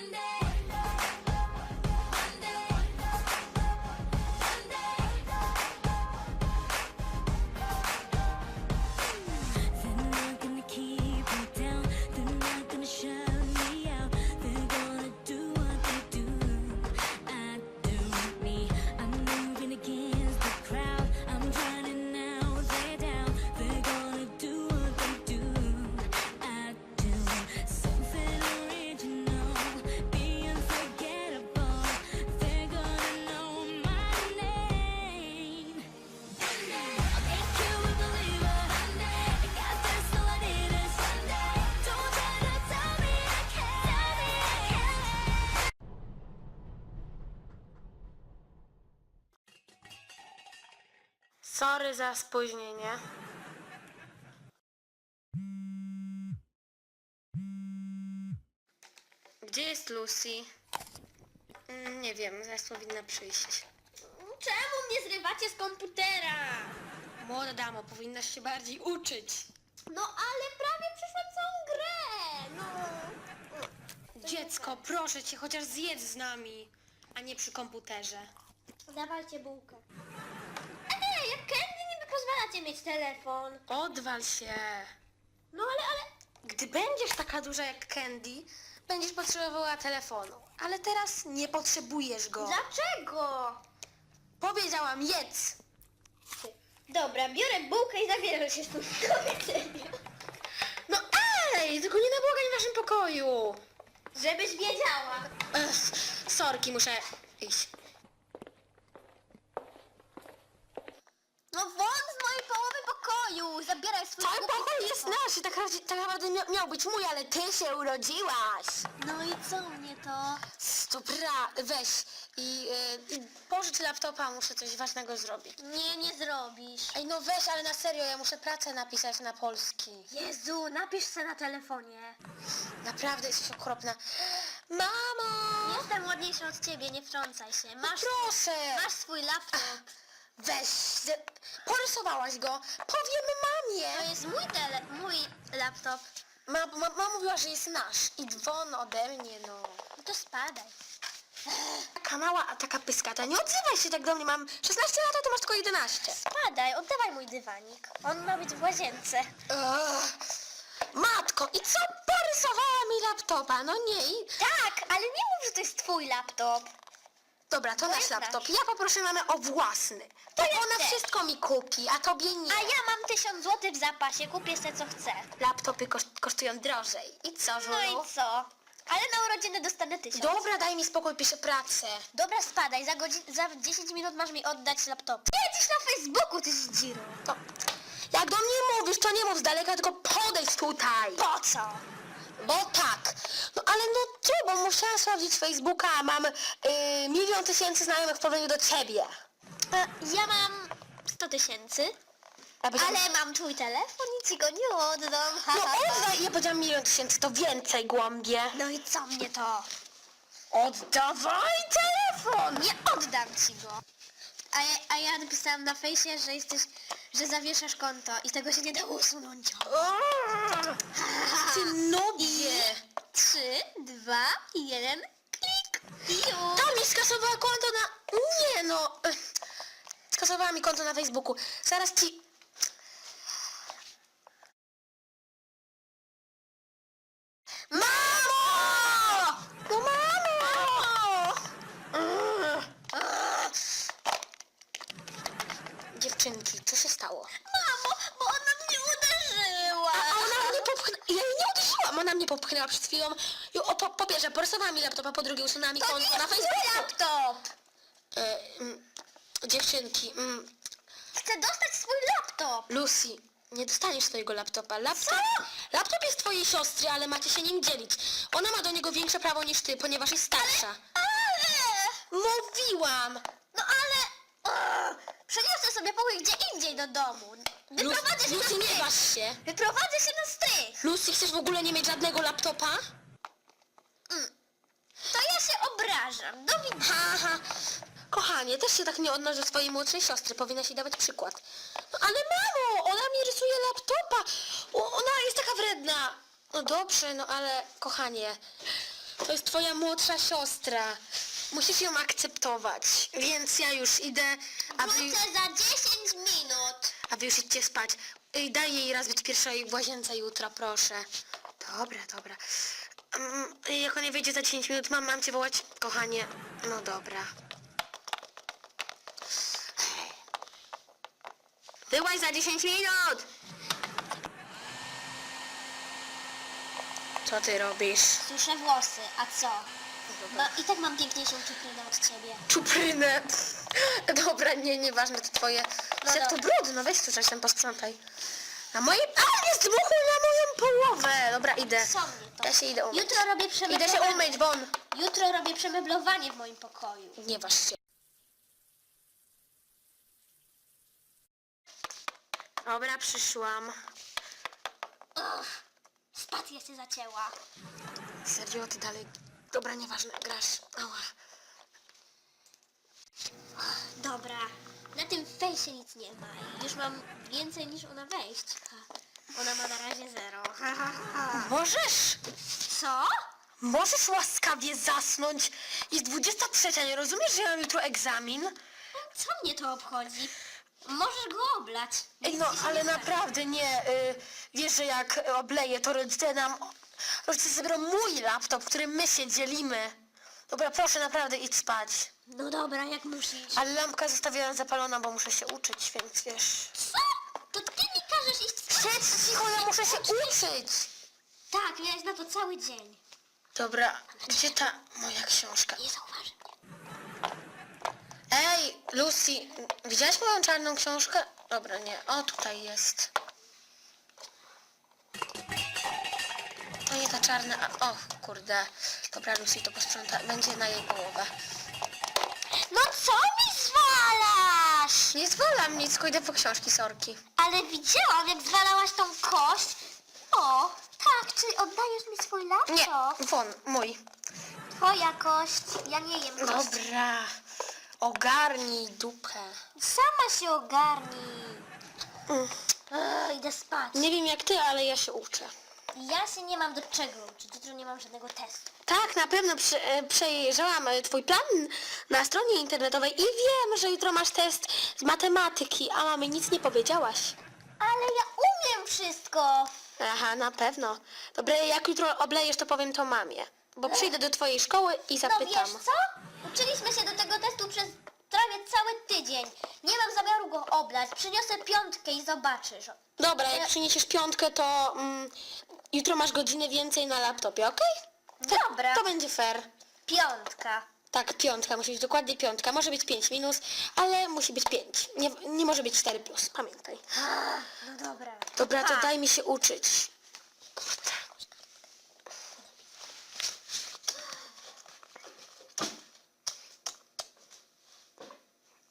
Monday. Sorry za spóźnienie. Gdzie jest Lucy? Mm, Nie wiem, zaraz powinna przyjść. Czemu mnie zrywacie z komputera? Młoda damo, powinnaś się bardziej uczyć. No ale prawie przeszłam całą grę. No. Dziecko, proszę cię, chociaż zjedz z nami, a nie przy komputerze. Dawajcie bułkę. Pozwalacie mieć telefon? Odwal się. No ale, ale... Gdy będziesz taka duża jak Candy, będziesz potrzebowała telefonu. Ale teraz nie potrzebujesz go. Dlaczego? Powiedziałam, jedz! Dobra, biorę bułkę i zabieram się stąd. Do widzenia. No ej, tylko nie na błagań w naszym pokoju. Żebyś wiedziała. Ech, sorki, muszę iść. No won z mojej połowy pokoju. Zabieraj swój Cały głupi pokój jest telefon. nasz i tak, ra- tak naprawdę mia- miał być mój, ale ty się urodziłaś. No i co mnie to? Dobra, weź i, y, i pożycz laptopa, muszę coś ważnego zrobić. Nie, nie zrobisz. Ej, no weź, ale na serio, ja muszę pracę napisać na polski. Jezu, napisz se na telefonie. Naprawdę jesteś okropna. Mamo! Jestem ładniejsza od ciebie, nie wtrącaj się. Masz, Proszę! masz swój laptop. Weź, porysowałaś go, powiem mamie. To jest mój tele, mój laptop. Ma, ma, mama mówiła, że jest nasz i dzwon ode mnie, no. No to spadaj. Taka mała, a taka pyskata. Nie odzywaj się tak do mnie, mam 16 lat, a ty masz tylko 11. Spadaj, oddawaj mój dywanik. On ma być w łazience. Ugh. Matko, i co porysowała mi laptopa? No nie i... Tak, ale nie mów, że to jest twój laptop. Dobra, to nasz jest laptop. nasz. Ja poproszę mamę o własny. To ona wszystko mi kupi, a tobie nie. A ja mam tysiąc złotych w zapasie, kupię se co chcę. Laptopy koszt, kosztują drożej. I co, Żulu? No i co? Ale na urodziny dostanę tysiąc. Dobra, daj mi spokój, piszę pracę. Dobra, spadaj, za, godzin, za 10 minut masz mi oddać laptop. Jedziesz na Facebooku, ty zdziro. To, jak do mnie mówisz, to nie mów z daleka, tylko podejdź tutaj. Po co? Bo tak. No ale no tu, bo musiałam sprawdzić Facebooka, a mam y, milion tysięcy znajomych w porównaniu do ciebie. E, ja mam 100 tysięcy, Ja powiedziałam, ale mam twój telefon i ci go nie oddam. Ha, No ha, ha. oddaj, ja powiedziałam milion tysięcy, to więcej, głąbie. No i co mnie to? Oddawaj telefon! Nie oddam ci go. A ja, a ja napisałam na fejsie, że jesteś, że zawieszasz konto i tego się nie da usunąć. Ty nubie! Trzy, dwa, jeden, klik. To mi skasowała konto na... Nie no... Skasowała mi konto na Facebooku. Zaraz ci... Mamo! No mamo! Dziewczynki, co się stało? Mamo, bo ona mnie uderzyła. A ona mnie popchnęła. Ja jej nie uderzyłam, ona mnie popchnęła przed chwilą. I o, po, po pierwsze, porysowała mi laptopa, po drugie usunęła mi konto na Facebooku. laptop. E, mm, dziewczynki, mm, Chcę dostać swój laptop. Lucy, nie dostaniesz swojego laptopa. Laptop, laptop jest twojej siostry, ale macie się nim dzielić. Ona ma do niego większe prawo niż ty, ponieważ jest starsza. Ale... Mówiłam! No ale... Przeniosę sobie pokój gdzie indziej do domu. Wyprowadzę się Lucy, na nie strych. waż się. Wyprowadzę się na strych. Lucy, chcesz w ogóle nie mieć żadnego laptopa? To ja się obrażam. Do widzenia. Haha. Kochanie, też się tak nie odnosi do swojej młodszej siostry. Powinnaś jej dawać przykład. No ale mamo, ona mi rysuje laptopa. O, ona jest taka wredna. No dobrze, no ale kochanie. To jest twoja młodsza siostra. Musisz ją akceptować. Więc ja już idę, a wy, Wrócę za 10 minut. A wy już idźcie spać. I daj jej raz być pierwszej w łazience jutro, proszę. Dobra, dobra. Mm, Jak ona wyjdzie za 10 minut, mam, mam cię wołać, kochanie. No dobra. Wyłaź za 10 minut! Co ty robisz? Suszę włosy, a co? Ma, I tak mam piękniejszą czuprynę od ciebie. Czuprynę. Dobra, nie, nieważne, to twoje. No No to dobra. brudno, weź tu coś tam posprzątaj. Na mojej... A, jest dmuchu na moją połowę! Dobra, idę. Co mnie to? Ja się idę umyć. Jutro robię Idę się przemeblowanie. umyć, won. Jutro robię przemeblowanie w moim pokoju. Nie waż się. Dobra, przyszłam. Och, spacja się zacięła. Sergio, ty dalej... Dobra, nieważne, grasz. Ała. Dobra, na tym fejsie nic nie ma już mam więcej niż ona wejść. Ona ma na razie zero. Możesz? Co? Możesz łaskawie zasnąć. Jest 23, nie rozumiesz, że ja mam jutro egzamin? Co mnie to obchodzi? Możesz go oblać. Ej, no, Nic ci się ale nie stanie. naprawdę nie. Y, wiesz, że jak obleję, to rodzice nam... Rodzice zabiorą mój laptop, którym my się dzielimy. Dobra, proszę, naprawdę idź spać. No dobra, jak musisz. Ale lampka zostawiłam zapalona, bo muszę się uczyć, więc wiesz... Co? To ty mi każesz iść spać? Siedź cicho, ja muszę się uczyć! Tak, miałeś na to cały dzień. Dobra, gdzie ta moja książka? Nie zauważy mnie. Ej, Lucy, widziałaś moją czarną książkę? Dobra, nie. O, tutaj jest. Nie, ta czarna. A, o, kurde. Dobra, Lucy to posprząta. Będzie na jej połowę. No co mi zwalasz? Nie zwalam nic, idę po książki, sorki. Ale widziałam, jak zwalałaś tą kość. O, tak, czyli oddajesz mi swój Nie, laptop? won, mój. Twoja kość, ja nie jem kości. Dobra. Ogarnij dupę. Sama się ogarnij. Mm. Ech, idę spać. Nie wiem jak ty, ale ja się uczę. Ja się nie mam do czego uczyć, jutro nie mam żadnego testu. Tak, na pewno prze, przejrzałam e, twój plan na stronie internetowej i wiem, że jutro masz test z matematyki, a mamy nic nie powiedziałaś. Ale ja umiem wszystko. Aha, na pewno. Dobra, jak jutro oblejesz, to powiem to mamie. Bo przyjdę do twojej szkoły i No zapytam. wiesz co? Uczyliśmy się do tego testu przez prawie cały tydzień. Nie mam zamiaru go oblać. Przyniosę piątkę i zobaczysz. Dobra, jak przyniesiesz piątkę, to mm, jutro masz godzinę więcej na laptopie, okej? To- Dobra. To będzie fair. Piątka. Tak, piątka, musi być dokładnie piątka. Może być 5 minus, ale musi być 5. Nie, nie może być 4 plus, pamiętaj. No dobra. Dobra, to Pa. daj mi się uczyć. Kurde.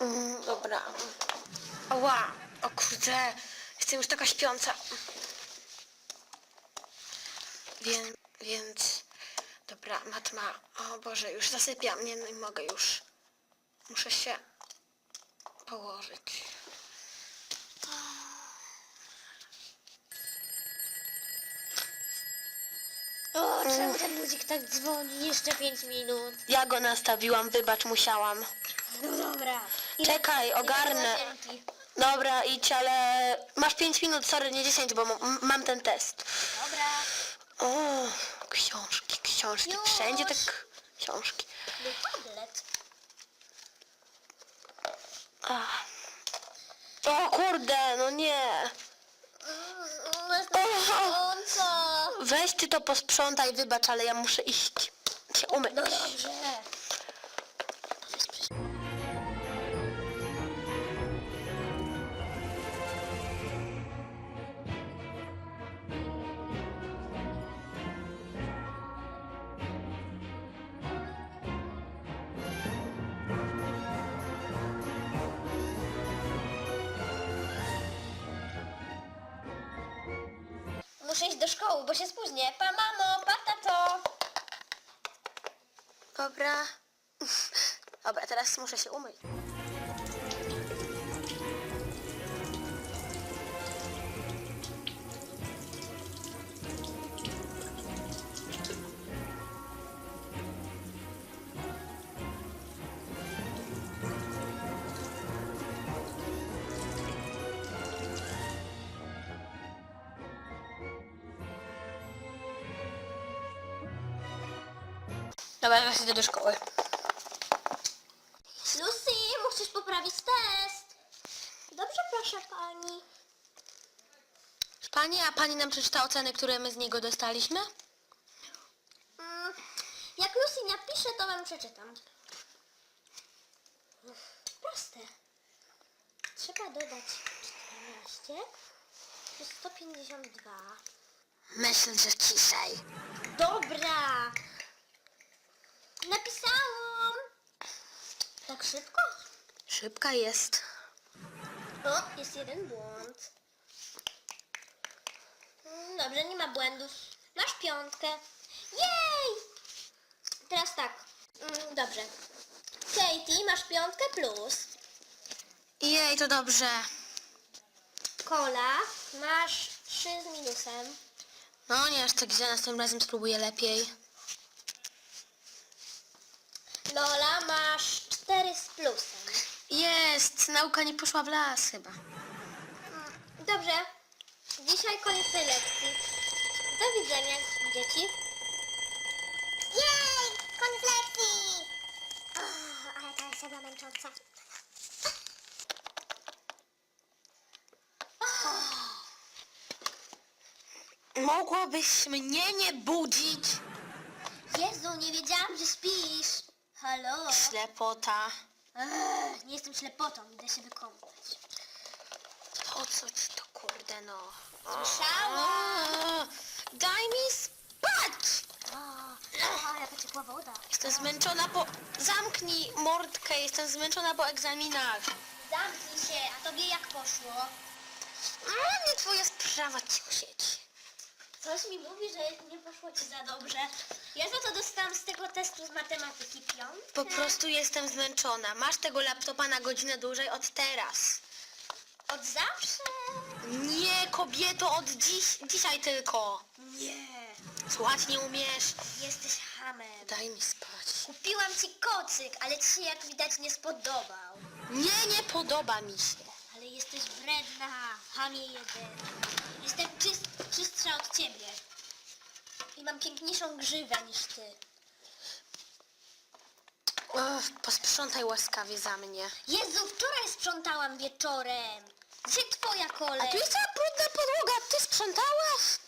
Mm, dobra. Ła, o kurde. Jestem już taka śpiąca. Więc, więc... Dobra, matma. O Boże, już zasypiam. Nie, nie mogę już. Muszę się położyć. O, czemu ten budzik tak dzwoni? Jeszcze pięć minut. Ja go nastawiłam, wybacz, musiałam. No dobra. Czekaj, ogarnę. Dobra, idź, ale masz 5 minut, sorry, nie 10, bo mam ten test. Dobra. O, książki, książki, Już. wszędzie tak książki. No tablet. Ach. O kurde, no nie. Jest. Weź ty to posprzątaj, wybacz, ale ja muszę iść się umyć. No dobrze. Muszę iść do szkoły, bo się spóźnię. Pa mamo, pa tato. Dobra. Dobra, teraz muszę się umyć. Dobra, teraz idę do szkoły. Lucy, musisz poprawić test. Dobrze, proszę pani. Pani, a pani nam przeczyta oceny, które my z niego dostaliśmy? Mm, jak Lucy napisze, to wam przeczytam. Proste. Trzeba dodać 14 plus 152. Myślę, że ciszej. Dobra. Napisałam. Tak szybko? Szybka jest. O, jest jeden błąd. Mm, Dobrze, nie ma błędów. Masz piątkę. Jej! Teraz tak. Mm, Dobrze. Katie, masz piątkę plus. Jej, to dobrze. Kola, masz trzy z minusem. No nie aż tak źle, następnym razem spróbuję lepiej. Lola, masz cztery z plusem. Jest, nauka nie poszła w las chyba. Mm, Dobrze. Dzisiaj koniec tej lekcji. Do widzenia, dzieci. Jej! Koniec lekcji! ale ta jest chyba męcząca. Mogłabyś mnie nie budzić? Jezu, nie wiedziałam, że śpisz. Halo? Ślepota. Ech, nie jestem ślepotą, idę się wykąpać. Po co ci to kurde no? Słyszałam. Daj mi spać! O, o, jaka ciepła woda. Jestem zmęczona po... Zamknij mordkę, jestem zmęczona po egzaminach. Zamknij się, a tobie jak poszło? A nie twoja sprawa, cicho siedź. Coś mi mówi, że nie poszło ci za dobrze. Ja za to dostałam z tego testu z matematyki piątkę. Po prostu jestem zmęczona. Masz tego laptopa na godzinę dłużej od teraz. Od zawsze? Nie, kobieto, od dziś, dzisiaj tylko. Nie. Słuchać nie umiesz. Jesteś hamem. Daj mi spać. Kupiłam ci kocyk, ale ci się jak widać nie spodobał. Nie, nie podoba mi się. Jesteś wredna, hamie jeden. Jestem czyst, czystsza od ciebie. I mam piękniejszą grzywę niż ty. Posprzątaj łaskawie za mnie. Jezu, wczoraj sprzątałam wieczorem. Dzisiaj twoja kolej. A tu jest cała brudna podłoga, ty sprzątałaś?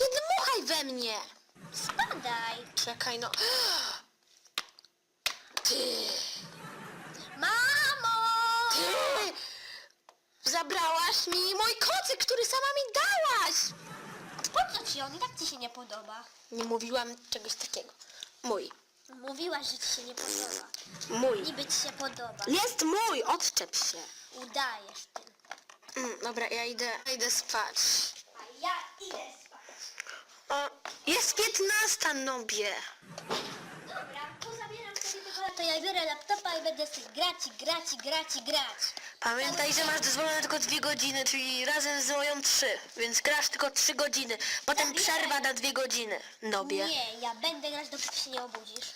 Nie dmuchaj we mnie. Spadaj. Czekaj, no. Zabrałaś mi mój kocyk, który sama mi dałaś. Po co ci on? I tak ci się nie podoba. Nie mówiłam czegoś takiego. Mój. Mówiłaś, że ci się nie podoba. Mój. Niby ci się podoba. Jest mój, odczep się. Udajesz tym. Mm, dobra, ja idę, ja idę spać. A ja idę spać. O, jest piętnasta, nobie. Dobra, to zabieram sobie tego. To ja biorę laptopa i będę sobie grać i grać i grać i grać. Pamiętaj, że masz dozwolone tylko dwie godziny, czyli razem z moją trzy, więc grasz tylko trzy godziny. Potem przerwa na dwie godziny, nobie. Nie, ja będę grać dopóki się nie obudzisz.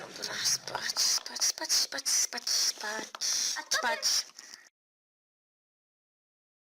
Dobra, spać, spać, spać, spać, spać, spać, A to spać.